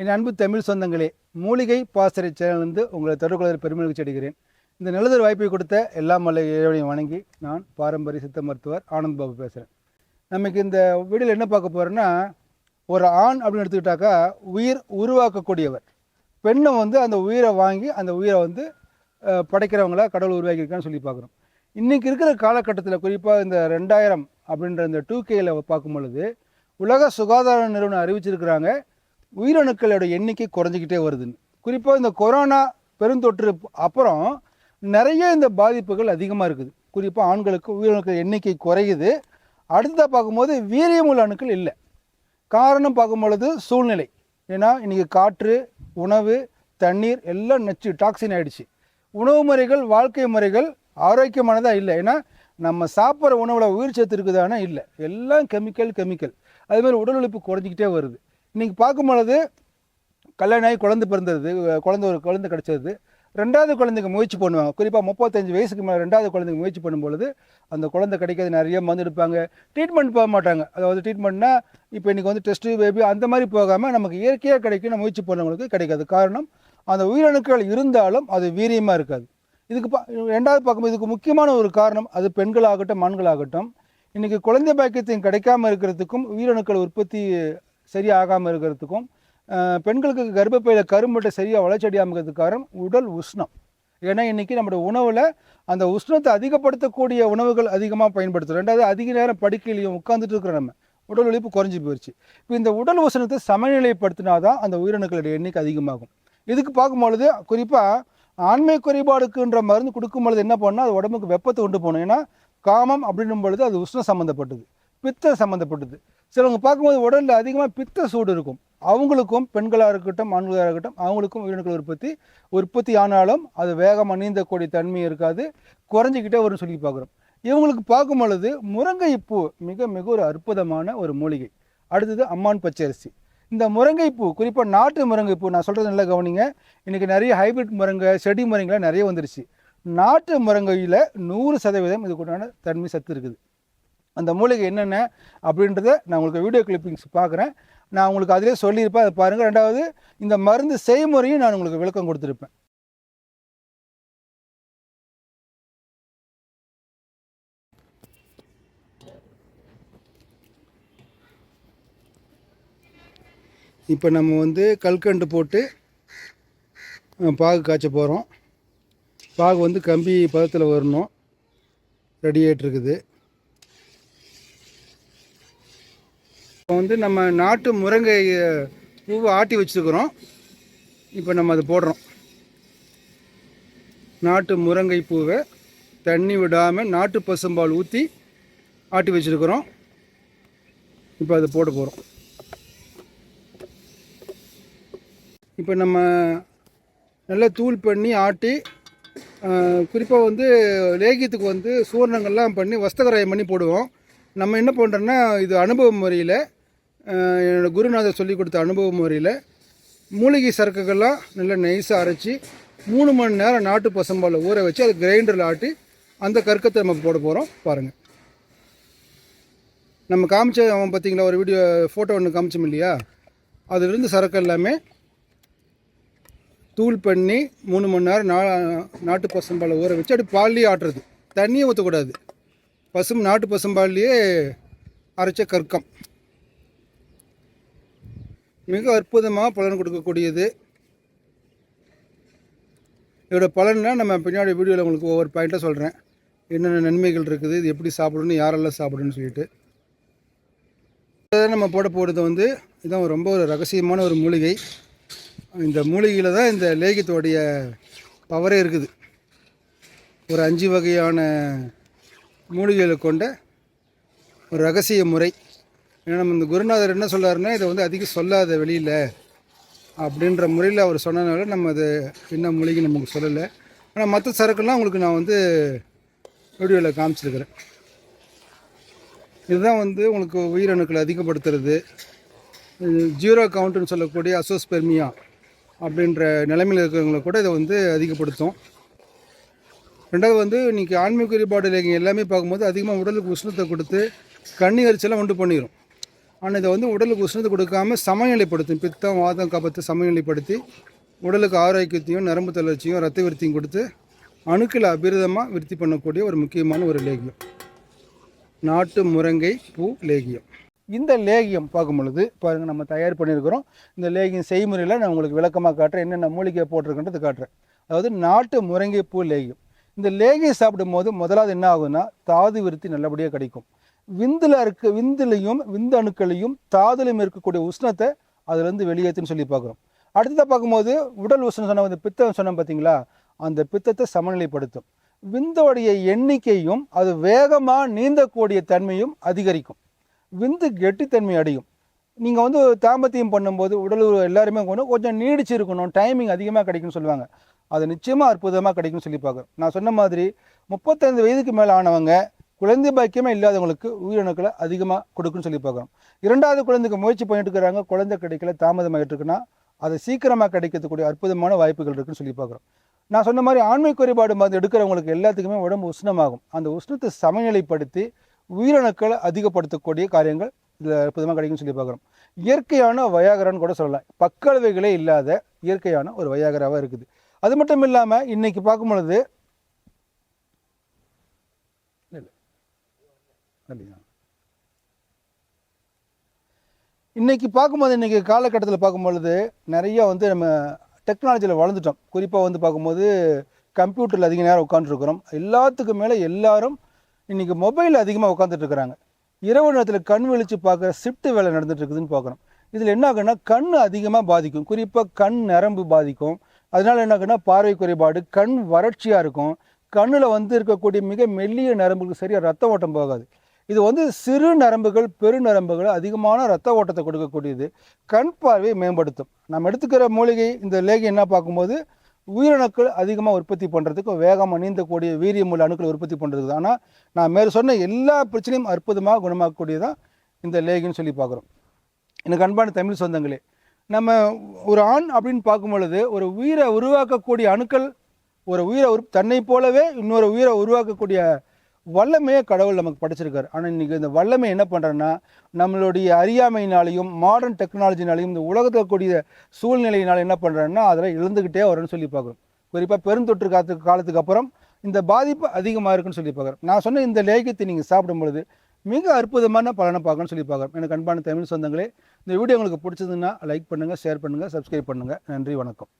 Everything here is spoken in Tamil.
என் அன்பு தமிழ் சொந்தங்களே மூலிகை பாசறை சேனலிருந்து உங்களை தொடர்புகளை பெருமைக்கு அடைகிறேன் இந்த நல்லதொரு வாய்ப்பை கொடுத்த எல்லா மலை இறைவனையும் வணங்கி நான் பாரம்பரிய சித்த மருத்துவர் ஆனந்த் பாபு பேசுகிறேன் நமக்கு இந்த வீடியோவில் என்ன பார்க்க போகிறோன்னா ஒரு ஆண் அப்படின்னு எடுத்துக்கிட்டாக்கா உயிர் உருவாக்கக்கூடியவர். பெண்ணை வந்து அந்த உயிரை வாங்கி அந்த உயிரை வந்து படைக்கிறவங்கள கடவுள் உருவாக்கியிருக்கான்னு சொல்லி பார்க்குறோம். இன்றைக்கி இருக்கிற காலகட்டத்தில் குறிப்பாக இந்த ரெண்டாயிரம் அப்படின்ற இந்த டூ கேயில் பார்க்கும் பொழுது உலக சுகாதார நிறுவனம் அறிவிச்சிருக்கிறாங்க உயிரணுக்களோட எண்ணிக்கை குறைஞ்சிக்கிட்டே வருதுன்னு. குறிப்பாக இந்த கொரோனா பெருந்தொற்று அப்புறம் நிறைய இந்த பாதிப்புகள் அதிகமாக இருக்குது. குறிப்பாக ஆண்களுக்கு உயிரணுக்கள் எண்ணிக்கை குறையுது. அடுத்ததாக பார்க்கும்போது வீரியமுள்ள அணுக்கள் இல்லை. காரணம் பார்க்கும் பொழுது சூழ்நிலை. ஏன்னா இன்றைக்கி காற்று உணவு தண்ணீர் எல்லாம் நச்சு டாக்ஸின் ஆயிடுச்சு. உணவு முறைகள் வாழ்க்கை முறைகள் ஆரோக்கியமானதாக இல்லை. ஏன்னா நம்ம சாப்பிட்ற உணவில் உயிர் சத்து இருக்குதானா இல்லை. எல்லாம் கெமிக்கல் கெமிக்கல். அதுமாதிரி உடல் உழைப்பு குறைஞ்சிக்கிட்டே வருது. இன்றைக்கி பார்க்கும் பொழுது கல்யாணம் ஆகி குழந்தை பிறந்தது குழந்தை ஒரு குழந்தை கிடச்சது. ரெண்டாவது குழந்தைக்கு முயற்சி பண்ணுவாங்க. குறிப்பாக முப்பத்தஞ்சு வயசுக்கு மேலே ரெண்டாவது குழந்தைக்கு முயற்சி பண்ணும்பொழுது அந்த குழந்தை கிடைக்காது நிறைய மருந்து எடுப்பாங்க. ட்ரீட்மெண்ட் போக மாட்டாங்க. அதாவது ட்ரீட்மெண்ட்னா இப்போ இன்றைக்கி வந்து டெஸ்ட்டு பேபி அந்த மாதிரி போகாமல் நமக்கு இயற்கையாக கிடைக்கும் முயற்சி பண்ணவங்களுக்கு கிடைக்காது. காரணம் அந்த உயிரணுக்கள் இருந்தாலும் அது வீரியமாக இருக்காது. இதுக்கு பா ரெண்டாவது பார்க்கும்போது இதுக்கு முக்கியமான ஒரு காரணம் அது பெண்களாகட்டும் ஆண்களாகட்டும். இன்றைக்கி குழந்தை பாக்கியத்தையும் கிடைக்காம இருக்கிறதுக்கும் உயிரணுக்கள் உற்பத்தி சரியாகாமல் இருக்கிறதுக்கும் பெண்களுக்கு கர்ப்பப்பையில் கரும்பட்டை சரியாக வளர்ச்சி அடையாமல் இருக்கிறதுக்கு காரணம் உடல் உஷ்ணம். ஏன்னா இன்றைக்கி நம்மளோட உணவில் அந்த உஷ்ணத்தை அதிகப்படுத்தக்கூடிய உணவுகள் அதிகமாக பயன்படுத்துகிறோம் ரெண்டாவது அதிக நேரம் படுக்கையிலையும் உட்காந்துட்டு இருக்கிறோம் நம்ம. உடல் உழைப்பு குறைஞ்சி போயிடுச்சு இப்போ இந்த உடல் உஷ்ணத்தை சமநிலைப்படுத்தினா தான் அந்த உயிரணுக்களுடைய எண்ணிக்கை அதிகமாகும். இதுக்கு பார்க்கும்பொழுது குறிப்பாக ஆண்மை குறைபாடுக்குன்ற மருந்து கொடுக்கும் பொழுது என்ன பண்ணால் அது உடம்புக்கு வெப்பத்தை கொண்டு போகணும். ஏன்னா காமம் அப்படின்னும் பொழுது அது உஷ்ணம் சம்மந்தப்பட்டது பித்த சம்மந்தப்பட்டது சிலவங்க பார்க்கும்போது உடலில் அதிகமாக பித்த சூடு இருக்கும். அவங்களுக்கும் பெண்களாக இருக்கட்டும் ஆண்களாக இருக்கட்டும் அவங்களுக்கும் உயிரணுக்கள் உற்பத்தி உற்பத்தி ஆனாலும் அது வேகமாக நீந்தக்கூடிய தன்மை இருக்காது. குறைஞ்சிக்கிட்டே வரும்னு சொல்லி பார்க்குறோம். இவங்களுக்கு பார்க்கும் பொழுது முருங்கைப்பூ மிக மிக ஒரு அற்புதமான ஒரு மூலிகை. அடுத்தது அம்மான் பச்சரிசி. இந்த முருங்கைப்பூ குறிப்பாக நாட்டு முருங்கைப்பூ நான் சொல்கிறது நல்லா கவனிங்க. இன்றைக்கி நிறைய ஹைபிரிட் முருங்கை செடி முருங்கைலாம் நிறைய வந்துருச்சு. நாட்டு முருங்கையில் நூறு சதவீதம் இதுக்குண்டான தன்மை சத்து இருக்குது. அந்த மூலிகை என்னென்ன அப்படின்றத நான் உங்களுக்கு வீடியோ கிளிப்பிங்ஸ் பார்க்குறேன். நான் உங்களுக்கு அதிலே சொல்லியிருப்பேன். அதை பாருங்கள் ரெண்டாவது இந்த மருந்து செய்முறையும் நான் உங்களுக்கு விளக்கம் கொடுத்துருப்பேன். இப்போ நம்ம வந்து கல்கண்டு போட்டு பாகு காய்ச்ச போகிறோம். பாகு வந்து கம்பி பதத்தில் வரணும். ரெடி ஆகிட்டுருக்குது இப்போ வந்து நம்ம நாட்டு முருங்கை பூவை ஆட்டி வச்சுருக்குறோம். இப்போ நம்ம அதை போடுறோம். நாட்டு முருங்கை பூவை தண்ணி விடாமல் நாட்டு பசும்பால் ஊற்றி ஆட்டி வச்சுருக்குறோம். இப்போ அதை போட போகிறோம் இப்போ நம்ம நல்லா தூள் பண்ணி ஆட்டி குறிப்பாக வந்து லேகியத்துக்கு வந்து சூர்ணங்கள்லாம் பண்ணி வஸ்தகராயம் பண்ணி போடுவோம். நம்ம என்ன பண்ணுறோன்னா இது அனுபவ முறையில் என்னோடய குருநாதர் சொல்லி கொடுத்த அனுபவ முறையில் மூலிகை சரக்குகள்லாம் நல்லா நைஸாக அரைச்சி மூணு மணி நேரம் நாட்டு பசும்பாலை ஊற வச்சு அது கிரைண்டரில் ஆட்டி அந்த கற்கத்தை நம்ம போட போகிறோம் பாருங்கள் நம்ம காமிச்ச அவன் பார்த்தீங்களா ஒரு வீடியோ ஃபோட்டோ ஒன்று காமிச்சோம் இல்லையா? அதிலிருந்து சரக்கு எல்லாமே தூள் பண்ணி மூணு மணி நேரம் நா நாட்டு பசும்பாலை ஊற வச்சு அப்படி பால்லேயே ஆட்டுறது. தண்ணியை ஊற்றக்கூடாது பசும் நாட்டு பசும்பால்லையே அரைச்ச கற்கம். மிக அற்புதமாக பலன் கொடுக்கக்கூடியது. இதோட பலன்னா நம்ம பின்னாடி வீடியோவில் உங்களுக்கு ஒவ்வொரு பாயிண்ட்டாக சொல்கிறேன் என்னென்ன நன்மைகள் இருக்குது இது எப்படி சாப்பிடணும் யாரெல்லாம் சாப்பிடணும்னு சொல்லிட்டு. இதை நம்ம போட போகிறது வந்து இதுதான் ரொம்ப ஒரு ரகசியமான ஒரு மூலிகை. இந்த மூலிகையில் தான் இந்த லேகியத்தோடைய பவரே இருக்குது. ஒரு அஞ்சு வகையான மூலிகைகளை கொண்ட ஒரு ரகசிய முறை. ஏன்னா நம்ம இந்த குருநாதர் என்ன சொல்கிறாருன்னா இதை வந்து அதிகம் சொல்லாத வெளியில் அப்படின்ற முறையில் அவர் சொன்னதுனால நம்ம அதை என்ன மொழிக்கு நமக்கு சொல்லலை. ஆனால் மற்ற சரக்குலாம் உங்களுக்கு நான் வந்து வீடியோவில் காமிச்சிருக்கிறேன். இதுதான் வந்து உங்களுக்கு உயிரணுக்களை அதிகப்படுத்துறது. ஜீரோ கவுண்ட்டுன்னு சொல்லக்கூடிய அசோஸ்பெர்மியா அப்படின்ற நிலைமையில் இருக்கிறவங்களை கூட இதை வந்து அதிகப்படுத்தும். ரெண்டாவது வந்து இன்றைக்கி ஆன்மீக குறிப்பாடு இலக்கியம் எல்லாமே பார்க்கும்போது அதிகமாக உடலுக்கு உஷ்ணத்தை கொடுத்து கண்ணி எரிச்சலாம் உண்டு பண்ணிடும் ஆனால் இதை வந்து உடலுக்கு உஷ்ணத்தை கொடுக்காம சமநிலைப்படுத்தும். பித்தம் வாதம் கபத்தை சமநிலைப்படுத்தி உடலுக்கு ஆரோக்கியத்தையும் நரம்பு தளர்ச்சியும் ரத்த விருத்தியும் கொடுத்து அணுக்களை அபிரதமாக விருத்தி பண்ணக்கூடிய ஒரு முக்கியமான ஒரு லேகியம். நாட்டு முருங்கை பூ லேகியம். இந்த லேகியம் பார்க்கும் பொழுது பாருங்கள் நம்ம தயார் பண்ணியிருக்கிறோம். இந்த லேகியம் செய்முறையில் நான் உங்களுக்கு விளக்கமாக காட்டுறேன். என்னென்ன மூலிகை போட்டிருக்கின்றது காட்டுறேன். அதாவது நாட்டு முருங்கை பூ லேகியம். இந்த லேகியம் சாப்பிடும்போது முதலாவது என்ன ஆகுதுன்னா தாது விருத்தி நல்லபடியாக கிடைக்கும். விந்தில் இருக்க விந்துலையும் விந்து அணுக்களையும் தாதுலையும் இருக்கக்கூடிய உஷ்ணத்தை அதுலேருந்து வெளியேற்றுன்னு சொல்லி பார்க்குறோம். அடுத்ததாக பார்க்கும்போது உடல் உஷ்ணம் சொன்ன அந்த பித்தம் சொன்னோம் பார்த்தீங்களா? அந்த பித்தத்தை சமநிலைப்படுத்தும். விந்தோடைய எண்ணிக்கையும் அது வேகமாக நீந்தக்கூடிய தன்மையும் அதிகரிக்கும். விந்து கெட்டித்தன்மை அடையும். நீங்கள் வந்து தாம்பத்தியம் பண்ணும்போது உடல் எல்லாருமே கொண்டு கொஞ்சம் நீடிச்சு இருக்கணும் டைமிங் அதிகமாக கிடைக்கும்னு சொல்லுவாங்க. அது நிச்சயமாக அற்புதமாக கிடைக்கும்னு சொல்லி பார்க்குறோம். நான் சொன்ன மாதிரி முப்பத்தைந்து வயதுக்கு மேலே ஆனவங்க குழந்தை பாக்கியமே இல்லாதவங்களுக்கு உயிரணுக்களை அதிகமாக கொடுக்குன்னு சொல்லி பார்க்குறோம் இரண்டாவது குழந்தைக்கு முயற்சி பண்ணிட்டு இருக்கிறாங்க குழந்தை கிடைக்கல தாமதமாகிட்டு இருக்குன்னா அதை சீக்கிரமாக கிடைக்கக்கூடிய அற்புதமான வாய்ப்புகள் இருக்குன்னு சொல்லி பார்க்குறோம். நான் சொன்ன மாதிரி ஆண்மை குறைபாடு மருந்து எடுக்கிறவங்களுக்கு எல்லாத்துக்குமே உடம்பு உஷ்ணமாகும். அந்த உஷ்ணத்தை சமநிலைப்படுத்தி உயிரணுக்களை அதிகப்படுத்தக்கூடிய காரியங்கள் இதில் அற்புதமாக கிடைக்கும்னு சொல்லி பார்க்குறோம். இயற்கையான வயாகரான்னு கூட சொல்லலாம். பக்களவைகளே இல்லாத இயற்கையான ஒரு வயாகராவாக இருக்குது. அது மட்டும் இல்லாமல் இன்றைக்கி பார்க்கும் பொழுது இல்லையா? இன்றைக்கி பார்க்கும்போது இன்றைக்கி காலகட்டத்தில் பார்க்கும்பொழுது நிறையா வந்து நம்ம டெக்னாலஜியில் வளர்ந்துட்டோம். குறிப்பாக வந்து பார்க்கும்போது கம்ப்யூட்டரில் அதிக நேரம் உட்காந்துருக்குறோம் எல்லாத்துக்கும் மேலே எல்லாரும் இன்றைக்கி மொபைல் அதிகமாக உட்காந்துட்ருக்குறாங்க இரவு நேரத்தில் கண் விழித்து பார்க்குற ஷிஃப்ட் வேலை நடந்துட்டுருக்குதுன்னு பார்க்குறோம். இதில் என்ன ஆகுன்னா கண் அதிகமாக பாதிக்கும். குறிப்பாக கண் நரம்பு பாதிக்கும். அதனால் என்ன ஆகுன்னா பார்வை குறைபாடு கண் வறட்சியாக இருக்கும். கண்ணில் வந்து இருக்கக்கூடிய மிக மெல்லிய நரம்புக்கு சரியாக ரத்த ஓட்டம் போகாது. இது வந்து சிறு நரம்புகள் பெருநரம்புகள் அதிகமான ரத்த ஓட்டத்தை கொடுக்கக்கூடியது. கண் பார்வையை மேம்படுத்தும். நம்ம எடுத்துக்கிற மூலிகை இந்த லேகி என்ன பார்க்கும்போது உயிரணுக்கள் அதிகமாக உற்பத்தி பண்ணுறதுக்கு வேகமாக நீந்தக்கூடிய வீரியமுள்ள அணுக்களை உற்பத்தி பண்ணுறதுக்கு ஆனால் நான் மேலே சொன்ன எல்லா பிரச்சனையும் அற்புதமாக குணமாக்கக்கூடியதான் இந்த லேகின்னு சொல்லி பார்க்குறோம். எனக்கு அன்பான தமிழ் சொந்தங்களே நம்ம ஒரு ஆண் அப்படின்னு பார்க்கும் பொழுது ஒரு உயிரை உருவாக்கக்கூடிய அணுக்கள் ஒரு உயிரை உரு தன்னை போலவே இன்னொரு உயிரை உருவாக்கக்கூடிய வல்லமையை கடவுள் நமக்கு படைச்சிருக்காரு. ஆனால் இன்றைக்கி இந்த வல்லமை என்ன பண்ணுறேன்னா நம்மளுடைய அறியாமையினாலையும் மாடர்ன் டெக்னாலஜினாலையும் இந்த உலகத்தில் கூடிய சூழ்நிலையினால் என்ன பண்ணுறேன்னா அதில் இழந்துக்கிட்டே வரும்னு சொல்லி பார்க்குறோம். குறிப்பாக பெருந்தொற்று காலத்துக்கு காலத்துக்கு அப்புறம் இந்த பாதிப்பு அதிகமாக இருக்குன்னு சொல்லி பார்க்குறோம். நான் சொன்ன இந்த லேகியத்தை நீங்கள் சாப்பிடும் பொழுது மிக அற்புதமான பலனை பார்க்கணும்னு சொல்லி பார்க்குறோம். எனக்கு அன்பான தமிழ் சொந்தங்களே இந்த வீடியோ உங்களுக்கு பிடிச்சதுன்னா லைக் பண்ணுங்கள் ஷேர் பண்ணுங்கள் சப்ஸ்கிரைப் பண்ணுங்கள் நன்றி வணக்கம்.